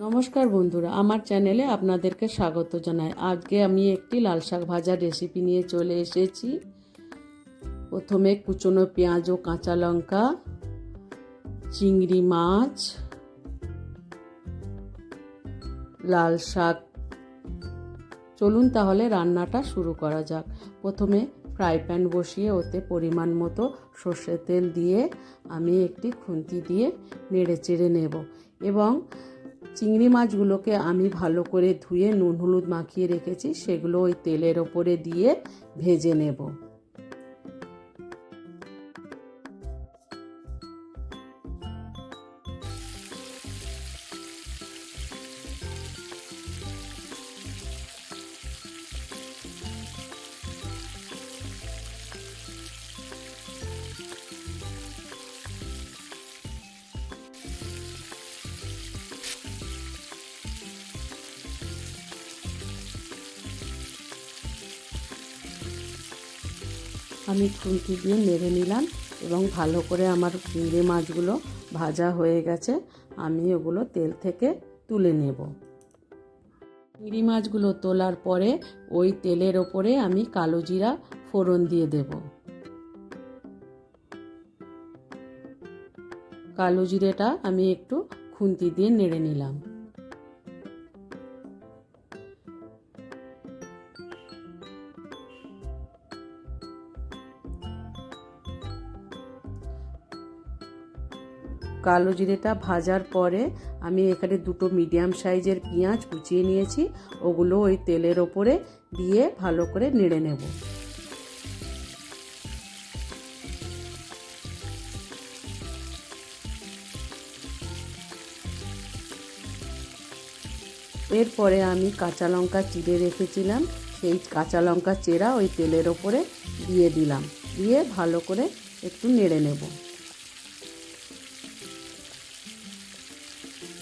নমস্কার বন্ধুরা, আমার চ্যানেলে আপনাদেরকে স্বাগত জানাই। আজকে আমি একটি লাল শাক ভাজার রেসিপি নিয়ে চলে এসেছি। প্রথমে কুচনো পেঁয়াজ ও কাঁচা লঙ্কা, চিংড়ি মাছ, লাল শাক। চলুন তাহলে রান্নাটা শুরু করা যাক। প্রথমে ফ্রাই প্যান বসিয়ে ওতে পরিমাণ মতো সর্ষের তেল দিয়ে আমি একটি খুন্তি দিয়ে নেড়ে চেড়ে নেব এবং চিংড়ি মাছগুলোকে আমি ভালো করে ধুয়ে নুন হলুদ মাখিয়ে রেখেছি, সেগুলো ওই তেলের ওপরে দিয়ে ভেজে নেব। আমি খুন্তি দিয়ে নেড়ে নিলাম এবং ভালো করে আমার চিংড়ি মাছগুলো ভাজা হয়ে গেছে, আমি ওগুলো তেল থেকে তুলে নেব। চিংড়ি মাছগুলো তোলার পরে ওই তেলের ওপরে আমি কালো জিরা ফোড়ন দিয়ে দেব। কালো জিরেটা আমি একটু খুন্তি দিয়ে নেড়ে নিলাম। কালো জিরেটা ভাজার পরে আমি এখানে দুটো মিডিয়াম সাইজের পেঁয়াজ কুচিয়ে নিয়েছি। ওগুলো ওই তেলের ওপরে দিয়ে ভালো করে নেড়ে নেব। এরপরে আমি কাঁচা লঙ্কা চিড়ে রেখেছিলাম। সেই কাঁচা লঙ্কা চেরা ওই তেলের ওপরে দিয়ে দিলাম। দিয়ে ভালো করে একটু নেড়ে নেব।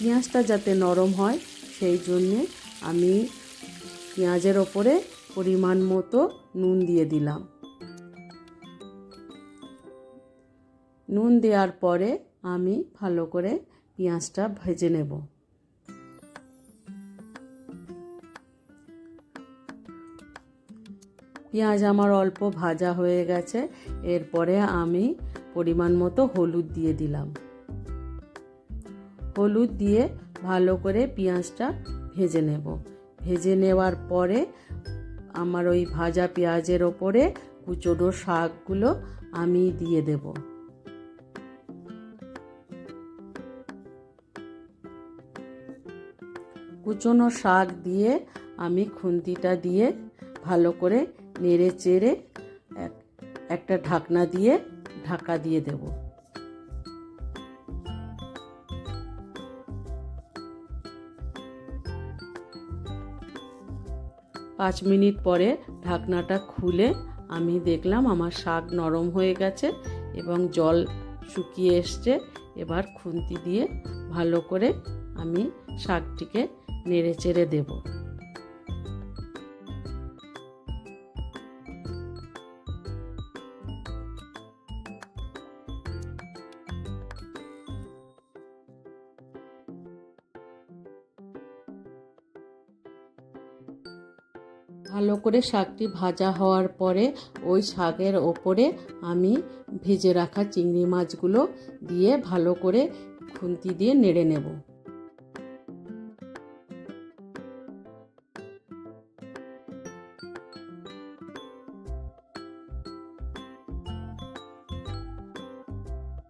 পেঁয়াজটা যাতে নরম হয়, সেই জন্যে আমি পেঁয়াজের ওপরে পরিমাণ মতো নুন দিয়ে দিলাম। নুন দেওয়ার পরে আমি ভালো করে পেঁয়াজটা ভেজে নেব। পেঁয়াজ আমার অল্প ভাজা হয়ে গেছে, এরপরে আমি পরিমাণ মতো হলুদ দিয়ে দিলাম। হলুদ দিয়ে ভালো করে পেঁয়াজটা ভেজে নেব। ভেজে নেওয়ার পরে আমার ওই ভাজা পেঁয়াজের ওপরে কুচোনো শাকগুলো আমি দিয়ে দেব। কুচোনো শাক দিয়ে আমি খুন্তিটা দিয়ে ভালো করে নেড়ে চেড়ে একটা ঢাকনা দিয়ে ঢাকা দিয়ে দেবো। পাঁচ মিনিট পরে ঢাকনাটা খুলে আমি দেখলাম আমার শাক নরম হয়ে গেছে এবং জল শুকিয়ে এসছে। এবার খুন্তি দিয়ে ভালো করে আমি শাকটিকে নেড়ে চেড়ে দেবো। ভালো করে শাকটি ভাজা হওয়ার পরে ওই শাকের ওপরে আমি ভেজে রাখা চিংড়ি মাছগুলো দিয়ে ভালো করে খুন্তি দিয়ে নেড়ে নেব।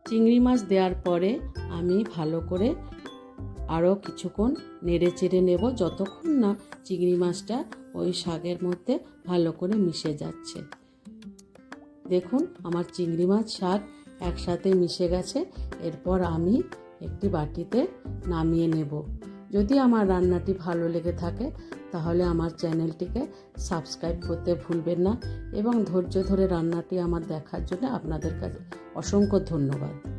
চিংড়ি মাছ দেওয়ার পরে আমি ভালো করে আরও কিছুক্ষণ নেড়ে চেড়ে নেব, যতক্ষণ না চিংড়ি মাছটা ওই শাকের মধ্যে ভালো করে মিশে যাচ্ছে। দেখুন, আমার চিংড়ি মাছ শাক একসাথে মিশে গেছে। এরপর আমি একটি বাটিতে নামিয়ে নেব। যদি আমার রান্নাটি ভালো লেগে থাকে, তাহলে আমার চ্যানেলটিকে সাবস্ক্রাইব করতে ভুলবেন না। এবং ধৈর্য ধরে রান্নাটি আমার দেখার জন্য আপনাদের কাছে অসংখ্য ধন্যবাদ।